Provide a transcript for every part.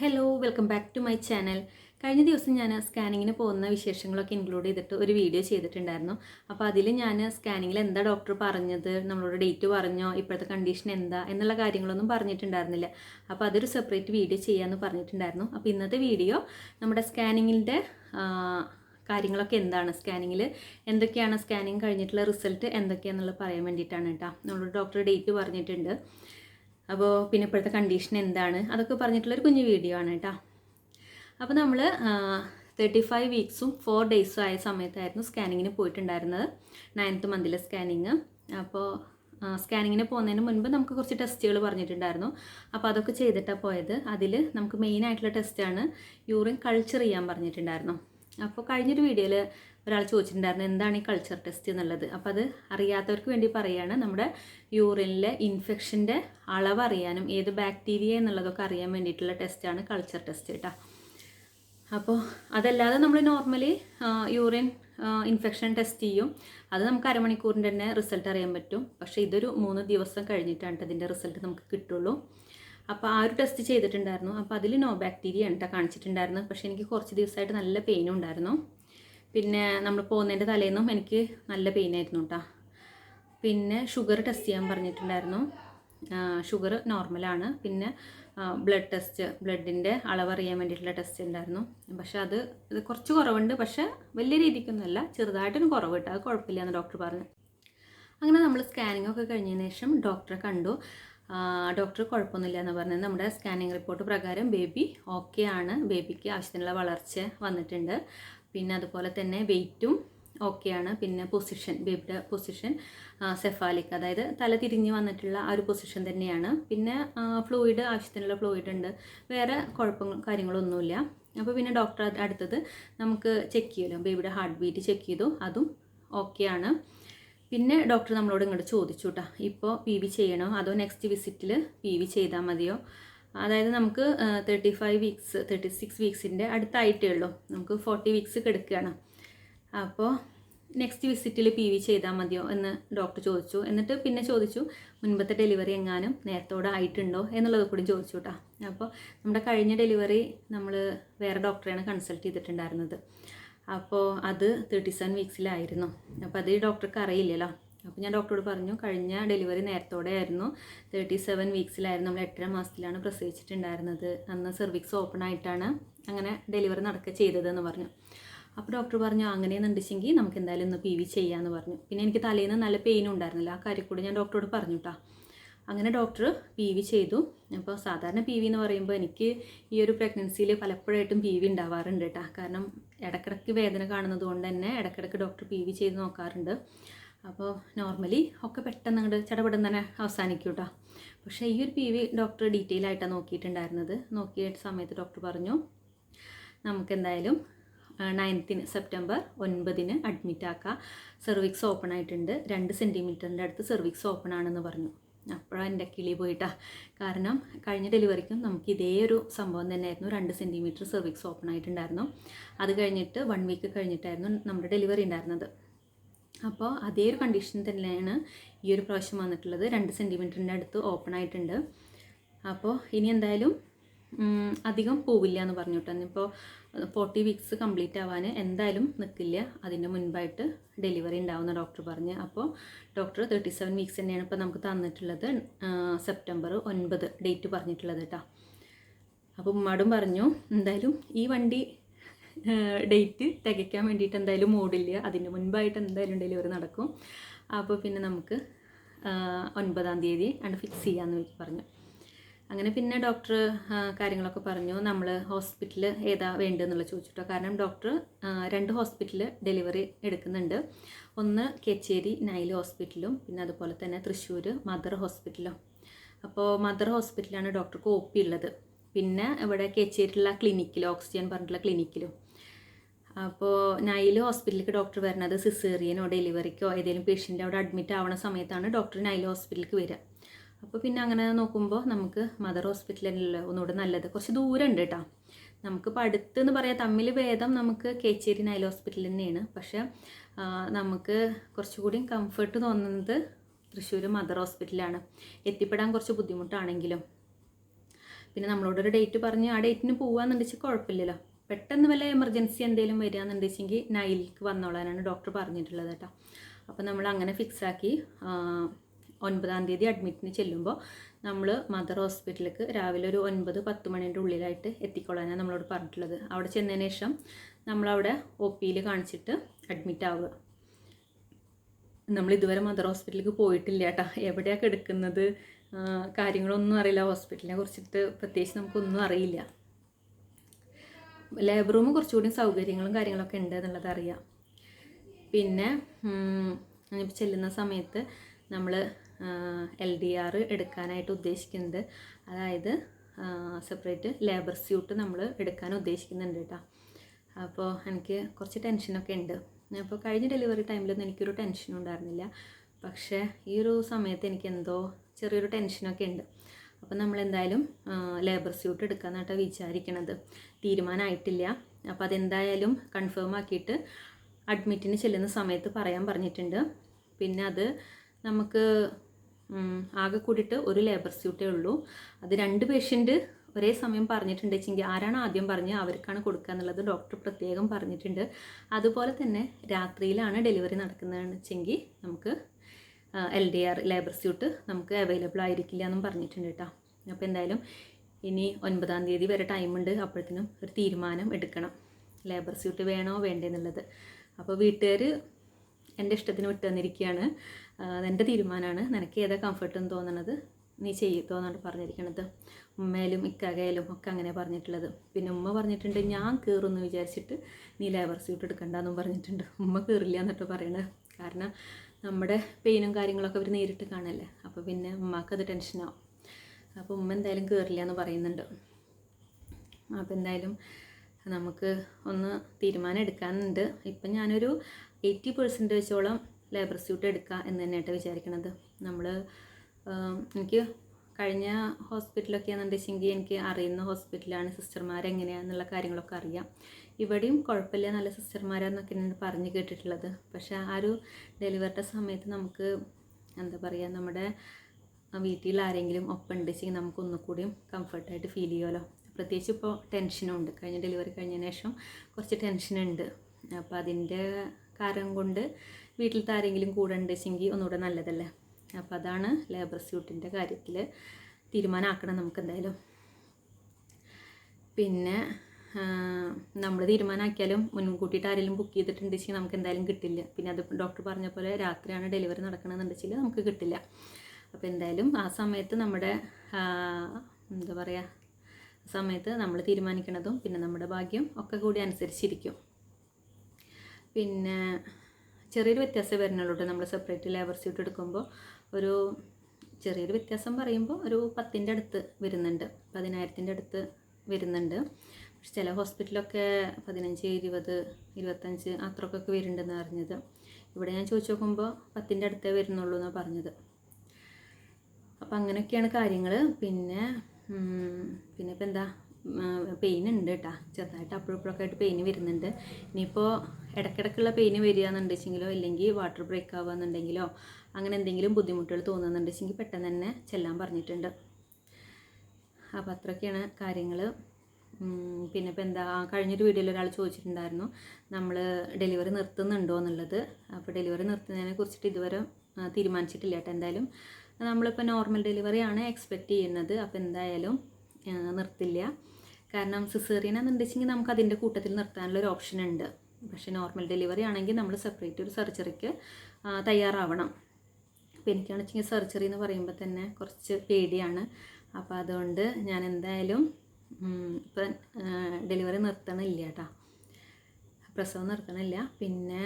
Hello welcome back to my channel കഴിഞ്ഞ ദിവസം ഞാൻ സ്കാനിങ്ങിന് പോകുന്ന വിശേഷങ്ങളൊക്കെ ഇൻക്ലൂഡ് ചെയ്തിട്ട് ഒരു വീഡിയോ ചെയ്തിട്ടുണ്ടായിരുന്നു. അപ്പോൾ അതിൽ ഞാൻ സ്കാനിങ്ങിൽ എന്താ ഡോക്ടർ പറഞ്ഞത് നമ്മളോട് ഡേറ്റ് പറഞ്ഞോ ഇപ്പോഴത്തെ കണ്ടീഷൻ എന്താ എന്നുള്ള കാര്യങ്ങളൊന്നും പറഞ്ഞിട്ടുണ്ടായിരുന്നില്ല. അപ്പോൾ അതൊരു സെപ്പറേറ്റ് വീഡിയോ ചെയ്യാമെന്ന് പറഞ്ഞിട്ടുണ്ടായിരുന്നു. അപ്പോൾ ഇന്നത്തെ വീഡിയോ നമ്മുടെ സ്കാനിങ്ങിന്റെ കാര്യങ്ങളൊക്കെ എന്താണ്? സ്കാനിങ്ങിൽ എന്തൊക്കെയാണ്? സ്കാനിങ് കഴിഞ്ഞിട്ടുള്ള റിസൾട്ട് എന്തൊക്കെയാണെന്നുള്ളത് പറയാൻ വേണ്ടിയിട്ടാണ് കേട്ടോ. നമ്മളോട് ഡോക്ടർ ഡേറ്റ് പറഞ്ഞിട്ടുണ്ട്. അപ്പോൾ പിന്നെ ഇപ്പോഴത്തെ കണ്ടീഷൻ എന്താണ്? അതൊക്കെ പറഞ്ഞിട്ടുള്ളൊരു കുഞ്ഞു വീഡിയോ ആണ് കേട്ടോ. അപ്പോൾ നമ്മൾ തേർട്ടി ഫൈവ് വീക്സും ഫോർ ഡേയ്സും ആയ സമയത്തായിരുന്നു സ്കാനിങ്ങിന് പോയിട്ടുണ്ടായിരുന്നത്. നയൻത്ത് മന്തിലെ സ്കാനിങ് അപ്പോൾ സ്കാനിങ്ങിന് പോകുന്നതിന് മുൻപ് നമുക്ക് കുറച്ച് ടെസ്റ്റുകൾ പറഞ്ഞിട്ടുണ്ടായിരുന്നു. അപ്പോൾ അതൊക്കെ ചെയ്തിട്ടാണ് പോയത്. അതിൽ നമുക്ക് മെയിൻ ആയിട്ടുള്ള ടെസ്റ്റാണ് യൂറിൻ കൾച്ചർ ചെയ്യാൻ പറഞ്ഞിട്ടുണ്ടായിരുന്നു. അപ്പോൾ കഴിഞ്ഞൊരു വീഡിയോയിൽ ഒരാൾ ചോദിച്ചിട്ടുണ്ടായിരുന്നു എന്താണ് ഈ കൾച്ചർ ടെസ്റ്റ് എന്നുള്ളത്? അപ്പോൾ അത് അറിയാത്തവർക്ക് വേണ്ടി പറയുകയാണ് നമ്മുടെ യൂറിനിലെ ഇൻഫെക്ഷന്റെ അളവ് അറിയാനും ഏത് ബാക്ടീരിയ എന്നുള്ളതൊക്കെ അറിയാൻ വേണ്ടിയിട്ടുള്ള ടെസ്റ്റാണ് കൾച്ചർ ടെസ്റ്റ് കേട്ടോ അപ്പോൾ അതല്ലാതെ നമ്മൾ നോർമലി യൂറിൻ ഇൻഫെക്ഷൻ ടെസ്റ്റ് ചെയ്യും. അത് നമുക്ക് അരമണിക്കൂറിന്റെ തന്നെ റിസൾട്ട് അറിയാൻ പറ്റും. പക്ഷേ ഇതൊരു മൂന്ന് ദിവസം കഴിഞ്ഞിട്ടാണ് അതിന്റെ റിസൾട്ട് നമുക്ക് കിട്ടുള്ളൂ. അപ്പോൾ ആ ഒരു ടെസ്റ്റ് ചെയ്തിട്ടുണ്ടായിരുന്നു. അപ്പോൾ അതിൽ നോ ബാക്ടീരിയ ആണ് കേട്ടോ കാണിച്ചിട്ടുണ്ടായിരുന്നു പക്ഷേ എനിക്ക് കുറച്ച് ദിവസമായിട്ട് നല്ല പെയിനും ഉണ്ടായിരുന്നു. പിന്നെ നമ്മൾ പോകുന്നതിന്റെ തലേന്നും എനിക്ക് നല്ല പെയിനായിരുന്നു കേട്ടോ പിന്നെ ഷുഗർ ടെസ്റ്റ് ചെയ്യാൻ പറഞ്ഞിട്ടുണ്ടായിരുന്നു. ഷുഗർ നോർമലാണ് പിന്നെ ബ്ലഡ് ടെസ്റ്റ് ബ്ലഡിന്റെ അറിയാൻ വേണ്ടിയിട്ടുള്ള ടെസ്റ്റ് ഉണ്ടായിരുന്നു. പക്ഷേ അത് ഇത് കുറച്ച് കുറവുണ്ട്. പക്ഷേ വലിയ രീതിക്കൊന്നുമല്ല ചെറുതായിട്ടൊരു കുറവ് കിട്ടും അത് കുഴപ്പമില്ല എന്ന് ഡോക്ടർ പറഞ്ഞു. അങ്ങനെ നമ്മൾ സ്കാനിംഗ് ഒക്കെ കഴിഞ്ഞതിന് ശേഷം ഡോക്ടറെ കണ്ടു. ഡോക്ടർ കുഴപ്പമൊന്നുമില്ല എന്ന് പറഞ്ഞത് നമ്മുടെ സ്കാനിങ് റിപ്പോർട്ട് പ്രകാരം ബേബി ഓക്കെ ആണ്. ബേബിക്ക് ആവശ്യത്തിനുള്ള വളർച്ച വന്നിട്ടുണ്ട്. പിന്നെ അതുപോലെ തന്നെ വെയിറ്റും ഓക്കെയാണ് പിന്നെ പൊസിഷൻ ബേബിയുടെ പൊസിഷൻ സെഫാലിക് അതായത് തല തിരിഞ്ഞ് വന്നിട്ടുള്ള ആ ഒരു പൊസിഷൻ തന്നെയാണ്. പിന്നെ ഫ്ലൂയിഡ് ആവശ്യത്തിനുള്ള ഫ്ലൂയിഡ് ഉണ്ട്. വേറെ കുഴപ്പങ്ങൾ കാര്യങ്ങളൊന്നുമില്ല. അപ്പോൾ പിന്നെ ഡോക്ടർ അടുത്തത് നമുക്ക് ചെക്ക് ചെയ്യുമല്ലോ. ബേബിയുടെ ഹാർട്ട് ബീറ്റ് ചെക്ക് ചെയ്തു. അതും ഓക്കെയാണ് പിന്നെ ഡോക്ടർ നമ്മളോട് ഇങ്ങോട്ട് ചോദിച്ചു കേട്ടോ ഇപ്പോൾ പി ചെയ്യണോ? അതോ നെക്സ്റ്റ് വിസിറ്റിൽ പി ചെയ്താൽ മതിയോ? അതായത് നമുക്ക് thirty five weeks thirty six വീക്സിന്റെ അടുത്തായിട്ടേ ഉള്ളൂ. നമുക്ക് ഫോർട്ടി വീക്സ് കിടക്കുകയാണ് അപ്പോൾ നെക്സ്റ്റ് വിസിറ്റിൽ പി വി ചെയ്താൽ മതിയോ എന്ന് ഡോക്ടർ ചോദിച്ചു. എന്നിട്ട് പിന്നെ ചോദിച്ചു മുൻപത്തെ ഡെലിവറി എങ്ങാനും നേരത്തോടെ ആയിട്ടുണ്ടോ? എന്നുള്ളത് കൂടി ചോദിച്ചു കേട്ടോ അപ്പോൾ നമ്മുടെ കഴിഞ്ഞ ഡെലിവറി നമ്മൾ വേറെ ഡോക്ടറെയാണ് കൺസൾട്ട് ചെയ്തിട്ടുണ്ടായിരുന്നത്. അപ്പോൾ അത് തേർട്ടി സെവൻ വീക്സിലായിരുന്നു അപ്പോൾ അത് ഈ ഡോക്ടർക്ക് അറിയില്ലല്ലോ. അപ്പോൾ ഞാൻ ഡോക്ടറോട് പറഞ്ഞു കഴിഞ്ഞ ഡെലിവറി നേരത്തോടെ ആയിരുന്നു തേർട്ടി സെവൻ വീക്സിലായിരുന്നു നമ്മൾ എട്ടര മാസത്തിലാണ് പ്രസവിച്ചിട്ടുണ്ടായിരുന്നത്. അന്ന് സെർവിക്സ് ഓപ്പൺ ആയിട്ടാണ് അങ്ങനെ ഡെലിവറി നടക്കുക ചെയ്തതെന്ന് പറഞ്ഞു. അപ്പോൾ ഡോക്ടർ പറഞ്ഞു അങ്ങനെയെന്നുണ്ടെങ്കിൽ നമുക്ക് എന്തായാലും ഒന്ന് പി വി ചെയ്യാമെന്ന് പറഞ്ഞു. പിന്നെ എനിക്ക് തലേന്ന് നല്ല പെയിനും ഉണ്ടായിരുന്നില്ല. ആ കാര്യം കൂടി ഞാൻ ഡോക്ടറോട് പറഞ്ഞു കേട്ടോ അങ്ങനെ ഡോക്ടർ പി വി ചെയ്തു. അപ്പോൾ സാധാരണ പി വി എന്ന് പറയുമ്പോൾ എനിക്ക് ഈ ഒരു പ്രഗ്നൻസിയിൽ പലപ്പോഴായിട്ടും പി വി ഉണ്ടാവാറുണ്ട് കേട്ടോ കാരണം ഇടക്കിടക്ക് വേദന കാണുന്നത് കൊണ്ട് തന്നെ ഇടക്കിടക്ക് ഡോക്ടർ പി വി ചെയ്ത് നോക്കാറുണ്ട്. അപ്പോൾ നോർമലി ഒക്കെ പെട്ടെന്ന് അങ്ങോട്ട് ചടപടം തന്നെ അവസാനിക്കും കേട്ടോ പക്ഷേ ഈ ഒരു പി വി ഡോക്ടർ ഡീറ്റെയിൽ ആയിട്ടാണ് നോക്കിയിട്ടുണ്ടായിരുന്നത്. നോക്കിയ സമയത്ത് ഡോക്ടർ പറഞ്ഞു നമുക്കെന്തായാലും നയൻത്തിന് സെപ്റ്റംബർ ഒൻപതിന് അഡ്മിറ്റ് ആക്കാം. സെർവിക്സ് ഓപ്പൺ ആയിട്ടുണ്ട്. രണ്ട് സെന്റിമീറ്ററിന്റെ അടുത്ത് സെർവിക്സ് ഓപ്പൺ ആണെന്ന് പറഞ്ഞു. അപ്പോഴാണ് എന്റെ കിളി പോയിട്ടാ. കാരണം കഴിഞ്ഞ ഡെലിവറിക്കും നമുക്ക് ഇതേ ഒരു സംഭവം തന്നെയായിരുന്നു. രണ്ട് സെന്റിമീറ്റർ സെർവിക്സ് ഓപ്പൺ ആയിട്ടുണ്ടായിരുന്നു. അത് കഴിഞ്ഞിട്ട് വൺ വീക്ക് കഴിഞ്ഞിട്ടായിരുന്നു നമ്മുടെ ഡെലിവറി ഉണ്ടായിരുന്നത്. അപ്പോൾ അതേ ഒരു കണ്ടീഷൻ തന്നെയാണ് ഈ ഒരു പ്രാവശ്യം വന്നിട്ടുള്ളത്. രണ്ട് സെന്റിമീറ്ററിന്റെ അടുത്ത് ഓപ്പൺ ആയിട്ടുണ്ട്. അപ്പോൾ ഇനി എന്തായാലും അധികം പോവില്ല എന്ന് പറഞ്ഞു കേട്ടോ ഇന്നിപ്പോൾ ഫോർട്ടി വീക്സ് കംപ്ലീറ്റ് ആവാൻ എന്തായാലും നിൽക്കില്ല അതിന്റെ മുൻപായിട്ട് ഡെലിവറി ഉണ്ടാവുന്ന ഡോക്ടർ പറഞ്ഞ്. അപ്പോൾ ഡോക്ടർ തേർട്ടി സെവൻ വീക്സ് തന്നെയാണ് ഇപ്പോൾ നമുക്ക് തന്നിട്ടുള്ളത്. സെപ്റ്റംബർ ഒൻപത് ഡേറ്റ് പറഞ്ഞിട്ടുള്ളത് കേട്ടോ അപ്പോൾ ഉമ്മാടും പറഞ്ഞു എന്തായാലും ഈ വണ്ടി ഡേറ്റ് തികയ്ക്കാൻ വേണ്ടിയിട്ട് എന്തായാലും മൂടില്ല. അതിന് മുൻപായിട്ട് എന്തായാലും ഡെലിവറി നടക്കും. അപ്പോൾ പിന്നെ നമുക്ക് ഒൻപതാം തീയതി ആണ് ഫിക്സ് ചെയ്യാമെന്ന് പറഞ്ഞു. അങ്ങനെ പിന്നെ ഡോക്ടർ കാര്യങ്ങളൊക്കെ പറഞ്ഞു. നമ്മൾ ഹോസ്പിറ്റൽ ഏതാ വേണ്ടതെന്നുള്ള ചോദിച്ചിട്ടോ. കാരണം ഡോക്ടർ രണ്ട് ഹോസ്പിറ്റലിൽ ഡെലിവറി എടുക്കുന്നുണ്ട്. ഒന്ന് കേച്ചേരി നൈൽ ഹോസ്പിറ്റലും പിന്നെ അതുപോലെ തന്നെ തൃശ്ശൂർ മദർ ഹോസ്പിറ്റലും അപ്പോൾ മദർ ഹോസ്പിറ്റലാണ് ഡോക്ടർക്ക് ഒ ഉള്ളത്. പിന്നെ ഇവിടെ കേച്ചേരിയിലുള്ള ക്ലിനിക്കിലും ഓക്സിജൻ പറഞ്ഞിട്ടുള്ള ക്ലിനിക്കിലും അപ്പോൾ നൈൽ ഹോസ്പിറ്റലിലേക്ക് ഡോക്ടർ വരുന്നത് സിസേറിയനോ ഡെലിവറിക്കോ ഏതെങ്കിലും പേഷ്യന്റ് അവിടെ അഡ്മിറ്റ് ആവുന്ന സമയത്താണ് ഡോക്ടർ നൈൽ ഹോസ്പിറ്റലിലേക്ക് വരിക. അപ്പോൾ പിന്നെ അങ്ങനെ നോക്കുമ്പോൾ നമുക്ക് മദർ ഹോസ്പിറ്റലിൽ ഒന്നുകൂടെ നല്ലത്. കുറച്ച് ദൂരം ഉണ്ട് കേട്ടോ നമുക്കിപ്പോൾ അടുത്തെന്ന് പറയാം തമ്മിൽ ഭേദം നമുക്ക് കേച്ചേരി നൈൽ ഹോസ്പിറ്റൽ തന്നെയാണ്. പക്ഷേ നമുക്ക് കുറച്ചുകൂടി കംഫർട്ട് തോന്നുന്നത് തൃശ്ശൂർ മദർ ഹോസ്പിറ്റലാണ് എത്തിപ്പെടാൻ കുറച്ച് ബുദ്ധിമുട്ടാണെങ്കിലും. പിന്നെ നമ്മളോടൊരു ഡേറ്റ് പറഞ്ഞ് ആ ഡേറ്റിന് പോകാന്നുണ്ടെങ്കിൽ കുഴപ്പമില്ലല്ലോ. പെട്ടെന്ന് വല്ല എമർജൻസി എന്തെങ്കിലും വരികയെന്നുണ്ടെച്ചെങ്കിൽ നൈലിക്ക് വന്നോളാനാണ് ഡോക്ടർ പറഞ്ഞിട്ടുള്ളത് കേട്ടോ. അപ്പോൾ നമ്മൾ അങ്ങനെ ഫിക്സ് ആക്കി ആ, ഒൻപതാം തീയതി അഡ്മിറ്റിന് ചെല്ലുമ്പോൾ നമ്മൾ മദർ ഹോസ്പിറ്റലിലേക്ക് രാവിലെ ഒരു ഒൻപത് പത്ത് മണിന്റെ ഉള്ളിലായിട്ട് എത്തിക്കൊള്ളാനാണ് നമ്മളോട് പറഞ്ഞിട്ടുള്ളത്. അവിടെ ചെന്നതിന് ശേഷം നമ്മളവിടെ ഒ പിയിൽ കാണിച്ചിട്ട് അഡ്മിറ്റ് ആവുക. നമ്മൾ ഇതുവരെ മദർ ഹോസ്പിറ്റലിലേക്ക് പോയിട്ടില്ല കേട്ടോ. എവിടെയാണ് കിടക്കുന്നത്? കാര്യങ്ങളൊന്നും അറിയില്ല. ഹോസ്പിറ്റലിനെ കുറിച്ചിട്ട് പ്രത്യേകിച്ച് നമുക്കൊന്നും അറിയില്ല. ലേബർ റൂം കുറച്ചുകൂടി സൗകര്യങ്ങളും കാര്യങ്ങളൊക്കെ ഉണ്ട് എന്നുള്ളത് അറിയാം. പിന്നെ ചെല്ലുന്ന സമയത്ത് നമ്മൾ എൽ ഡി ആർ എടുക്കാനായിട്ട് ഉദ്ദേശിക്കുന്നത് അതായത് സെപ്പറേറ്റ് ലേബർ സ്യൂട്ട് നമ്മൾ എടുക്കാൻ ഉദ്ദേശിക്കുന്നുണ്ട് കേട്ടോ അപ്പോൾ എനിക്ക് കുറച്ച് ടെൻഷനൊക്കെ ഉണ്ട്. അപ്പോൾ കഴിഞ്ഞ ഡെലിവറി ടൈമിലൊന്നും എനിക്കൊരു ടെൻഷനും ഉണ്ടായിരുന്നില്ല. പക്ഷേ ഈ ഒരു സമയത്ത് എനിക്ക് എന്തോ ചെറിയൊരു ടെൻഷനൊക്കെ ഉണ്ട്. അപ്പോൾ നമ്മൾ എന്തായാലും ലേബർ സ്യൂട്ട് എടുക്കാമെന്നാട്ടോ വിചാരിക്കണത്. തീരുമാനമായിട്ടില്ല അപ്പോൾ അതെന്തായാലും കൺഫേം ആക്കിയിട്ട് അഡ്മിറ്റിന് ചെല്ലുന്ന സമയത്ത് പറയാൻ പറഞ്ഞിട്ടുണ്ട്. പിന്നെ അത് നമുക്ക് ആകെ കൂടിയിട്ട് ഒരു ലേബർ സ്യൂട്ടേ ഉള്ളൂ. അത് രണ്ട് പേഷ്യന്റ് ഒരേ സമയം പറഞ്ഞിട്ടുണ്ട്. വെച്ചെങ്കിൽ ആരാണ് ആദ്യം പറഞ്ഞ് അവർക്കാണ് കൊടുക്കുക എന്നുള്ളത് ഡോക്ടർ പ്രത്യേകം പറഞ്ഞിട്ടുണ്ട്. അതുപോലെ തന്നെ രാത്രിയിലാണ് ഡെലിവറി നടക്കുന്നതെന്ന് വെച്ചെങ്കിൽ നമുക്ക് L D R labour suite നമുക്ക് അവൈലബിൾ ആയിരിക്കില്ല എന്നും പറഞ്ഞിട്ടുണ്ട് കേട്ടോ. അപ്പോൾ എന്തായാലും ഇനി ഒൻപതാം തീയതി വരെ ടൈമുണ്ട് അപ്പോഴത്തേനും ഒരു തീരുമാനം എടുക്കണം. ലേബർ സ്യൂട്ട് വേണോ വേണ്ടെന്നുള്ളത് അപ്പോൾ വീട്ടുകാർ എന്റെ ഇഷ്ടത്തിന് വിട്ടു തന്നിരിക്കുകയാണ് എന്റെ തീരുമാനമാണ്. നിനക്ക് ഏതാ കംഫർട്ട് തോന്നണത്? നീ ചെയ്യത്തോന്നാണ് പറഞ്ഞിരിക്കണത്. ഉമ്മയിലും ഇക്കകയിലും ഒക്കെ അങ്ങനെ പറഞ്ഞിട്ടുള്ളത്. പിന്നെ ഉമ്മ പറഞ്ഞിട്ടുണ്ട് ഞാൻ കയറുമെന്ന് വിചാരിച്ചിട്ട് നീ ലേബർ സ്യൂട്ട് എടുക്കണ്ടെന്നും പറഞ്ഞിട്ടുണ്ട്. ഉമ്മ കയറില്ല എന്നിട്ട് പറയണത് കാരണം നമ്മുടെ പെയിനും കാര്യങ്ങളൊക്കെ അവർ നേരിട്ട് കാണല്ലേ. അപ്പോൾ പിന്നെ ഉമ്മാക്കത് ടെൻഷനാവും അപ്പോൾ ഉമ്മ എന്തായാലും കയറില്ല എന്ന് പറയുന്നുണ്ട്. അപ്പോൾ എന്തായാലും നമുക്ക് ഒന്ന് തീരുമാനം എടുക്കാനുണ്ട്. ഇപ്പം ഞാനൊരു എയ്റ്റി പെർസെന്റേജോളം ലേബർ സ്യൂട്ട് എടുക്കുക എന്ന് തന്നെയായിട്ട് വിചാരിക്കണത്. നമ്മൾ എനിക്ക് കഴിഞ്ഞ ഹോസ്പിറ്റലൊക്കെ ആണെന്നുണ്ടെങ്കിൽ എനിക്ക് അറിയുന്ന ഹോസ്പിറ്റലാണ് സിസ്റ്റർമാർ എങ്ങനെയാണെന്നുള്ള കാര്യങ്ങളൊക്കെ അറിയാം. ഇവിടെയും കുഴപ്പമില്ല നല്ല സിസ്റ്റർമാരാന്നൊക്കെ ഞാൻ പറഞ്ഞു കേട്ടിട്ടുള്ളത്. പക്ഷേ ആ ഒരു ഡെലിവറിയുടെ സമയത്ത് നമുക്ക് എന്താ പറയുക നമ്മുടെ വീട്ടിൽ ആരെങ്കിലും ഒപ്പം ഉണ്ടെച്ചെങ്കിൽ നമുക്ക് ഒന്നുകൂടിയും കംഫർട്ടായിട്ട് ഫീൽ ചെയ്യുമല്ലോ പ്രത്യേകിച്ച് ഇപ്പോൾ ടെൻഷനും ഉണ്ട്. കഴിഞ്ഞ ഡെലിവറി കഴിഞ്ഞതിന് ശേഷം കുറച്ച് ടെൻഷനുണ്ട് അപ്പോൾ അതിന്റെ കാരണം കൊണ്ട് വീട്ടിലത്തെ ആരെങ്കിലും കൂടെ ഉണ്ടെച്ചെങ്കിൽ ഒന്നുകൂടെ നല്ലതല്ലേ? അപ്പോൾ അതാണ് ലേബർ സ്യൂട്ടിന്റെ കാര്യത്തിൽ തീരുമാനമാക്കണം നമുക്ക് എന്തായാലും പിന്നെ നമ്മൾ തീരുമാനമാക്കിയാലും മുൻകൂട്ടിയിട്ട് ആരെങ്കിലും ബുക്ക് ചെയ്തിട്ടുണ്ടെങ്കിൽ നമുക്ക് എന്തായാലും കിട്ടില്ല. പിന്നെ അത് ഡോക്ടർ പറഞ്ഞ പോലെ രാത്രിയാണ് ഡെലിവറി നടക്കണമെന്നുണ്ടെങ്കിൽ നമുക്ക് കിട്ടില്ല. അപ്പോൾ എന്തായാലും ആ സമയത്ത് നമ്മുടെ എന്താ പറയുക സമയത്ത് നമ്മൾ തീരുമാനിക്കുന്നതും പിന്നെ നമ്മുടെ ഭാഗ്യം ഒക്കെ കൂടി അനുസരിച്ചിരിക്കും. പിന്നെ ചെറിയൊരു വ്യത്യാസം വരുന്നുള്ളൂ നമ്മൾ സെപ്പറേറ്റ് ലേബർ സ്യൂട്ട് എടുക്കുമ്പോൾ ഒരു ചെറിയൊരു വ്യത്യാസം പറയുമ്പോൾ ഒരു പത്തിന്റെ അടുത്ത് വരുന്നുണ്ട് പതിനായിരത്തിന്റെ അടുത്ത് വരുന്നുണ്ട്. പക്ഷെ ചില ഹോസ്പിറ്റലൊക്കെ പതിനഞ്ച് ഇരുപത് ഇരുപത്തഞ്ച് അത്രക്കൊക്കെ വരുന്നുണ്ടെന്ന് അറിഞ്ഞത് ഇവിടെ ഞാൻ ചോദിച്ചു നോക്കുമ്പോൾ പത്തിന്റെ അടുത്തേ വരുന്നുള്ളൂ എന്നാണ് പറഞ്ഞത്. അപ്പം അങ്ങനെയൊക്കെയാണ് കാര്യങ്ങൾ പിന്നെ പിന്നെ ഇപ്പം എന്താ പെയിൻ ഉണ്ട് കേട്ടോ ചെറുതായിട്ട് അപ്പോഴപ്പോഴൊക്കെ ആയിട്ട് പെയിൻ വരുന്നുണ്ട്. ഇനിയിപ്പോൾ ഇടയ്ക്കിടയ്ക്കുള്ള പെയിൻ വരികയെന്നുണ്ടെച്ചെങ്കിലോ ഇല്ലെങ്കിൽ വാട്ടർ ബ്രേക്ക് ആവുകയെന്നുണ്ടെങ്കിലോ അങ്ങനെ എന്തെങ്കിലും ബുദ്ധിമുട്ടുകൾ തോന്നുന്നുണ്ടെങ്കിൽ പെട്ടെന്ന് തന്നെ ചെല്ലാൻ പറഞ്ഞിട്ടുണ്ട്. അപ്പോൾ അത്രയൊക്കെയാണ് കാര്യങ്ങൾ പിന്നെ ഇപ്പം എന്താ കഴിഞ്ഞൊരു വീഡിയോയിൽ ഒരാൾ ചോദിച്ചിട്ടുണ്ടായിരുന്നു നമ്മൾ ഡെലിവറി നിർത്തുന്നുണ്ടോ എന്നുള്ളത്. അപ്പോൾ ഡെലിവറി നിർത്തുന്നതിനെ കുറിച്ചിട്ട് ഇതുവരെ തീരുമാനിച്ചിട്ടില്ല കേട്ടോ എന്തായാലും. നമ്മളിപ്പോൾ നോർമൽ ഡെലിവറി ആണ് എക്സ്പെക്റ്റ് ചെയ്യുന്നത്. അപ്പോൾ എന്തായാലും നിർത്തില്ല. കാരണം സിസേറിയൻ എന്നുണ്ടെച്ചെങ്കിൽ നമുക്ക് അതിന്റെ കൂട്ടത്തിൽ നിർത്താനുള്ള ഒരു ഓപ്ഷൻ ഉണ്ട്. പക്ഷേ നോർമൽ ഡെലിവറി ആണെങ്കിൽ നമ്മൾ സെപ്പറേറ്റ് ഒരു സർജറിക്ക് തയ്യാറാവണം. അപ്പോൾ എനിക്കാണെന്ന് വെച്ചെങ്കിൽ സർജറി എന്ന് പറയുമ്പോൾ തന്നെ കുറച്ച് പേടിയാണ്. അപ്പോൾ അതുകൊണ്ട് ഞാൻ എന്തായാലും ഇപ്പം ഡെലിവറി നിർത്തണില്ല കേട്ടോ. പ്രസവം നിർത്തണില്ല. പിന്നെ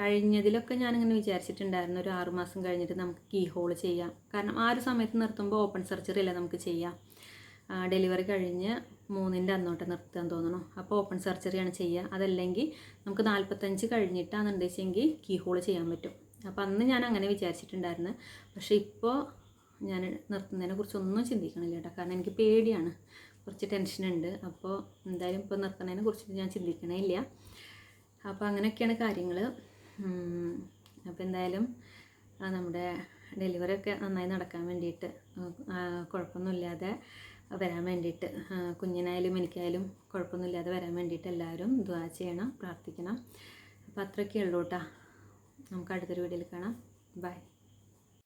കഴിഞ്ഞതിലൊക്കെ ഞാനിങ്ങനെ വിചാരിച്ചിട്ടുണ്ടായിരുന്നു ഒരു ആറുമാസം കഴിഞ്ഞിട്ട് നമുക്ക് കീ ഹോൾ ചെയ്യാം. കാരണം ആ ഒരു സമയത്ത് നിർത്തുമ്പോൾ ഓപ്പൺ സർജറി അല്ലേ നമുക്ക് ചെയ്യാം. ഡെലിവറി കഴിഞ്ഞ് മൂന്നിന്റെ അന്നോട്ട് നിർത്താൻ തോന്നണു. അപ്പോൾ ഓപ്പൺ സർജറിയാണ് ചെയ്യുക. അതല്ലെങ്കിൽ നമുക്ക് നാൽപ്പത്തഞ്ച് കഴിഞ്ഞിട്ടാണെന്ന് വെച്ചെങ്കിൽ കീ ഹോൾ ചെയ്യാൻ പറ്റും. അപ്പോൾ അന്ന് ഞാൻ അങ്ങനെ വിചാരിച്ചിട്ടുണ്ടായിരുന്നു. പക്ഷേ ഇപ്പോൾ ഞാൻ നിർത്തുന്നതിനെ കുറിച്ചൊന്നും ചിന്തിക്കണില്ല കേട്ടോ. കാരണം എനിക്ക് പേടിയാണ്. കുറച്ച് ടെൻഷനുണ്ട് അപ്പോൾ എന്തായാലും ഇപ്പോൾ നിർത്തുന്നതിനെ കുറിച്ചിട്ട് ഞാൻ ചിന്തിക്കണേ ഇല്ല. അപ്പോൾ അങ്ങനെയൊക്കെയാണ് കാര്യങ്ങൾ അപ്പോൾ എന്തായാലും നമ്മുടെ ഡെലിവറി ഒക്കെ നന്നായി നടക്കാൻ വേണ്ടിയിട്ട് കുഴപ്പമൊന്നുമില്ലാതെ വരാൻ വേണ്ടിയിട്ട് കുഞ്ഞിനായാലും എനിക്കായാലും കുഴപ്പമൊന്നുമില്ലാതെ വരാൻ വേണ്ടിയിട്ട് എല്ലാവരും ദ്വാ ചെയ്യണം പ്രാർത്ഥിക്കണം. അപ്പോൾ അത്രയൊക്കെ ഉള്ളൂ കേട്ടോ. നമുക്ക് അടുത്തൊരു വീഡിയോയിൽ കാണാം. ബൈ.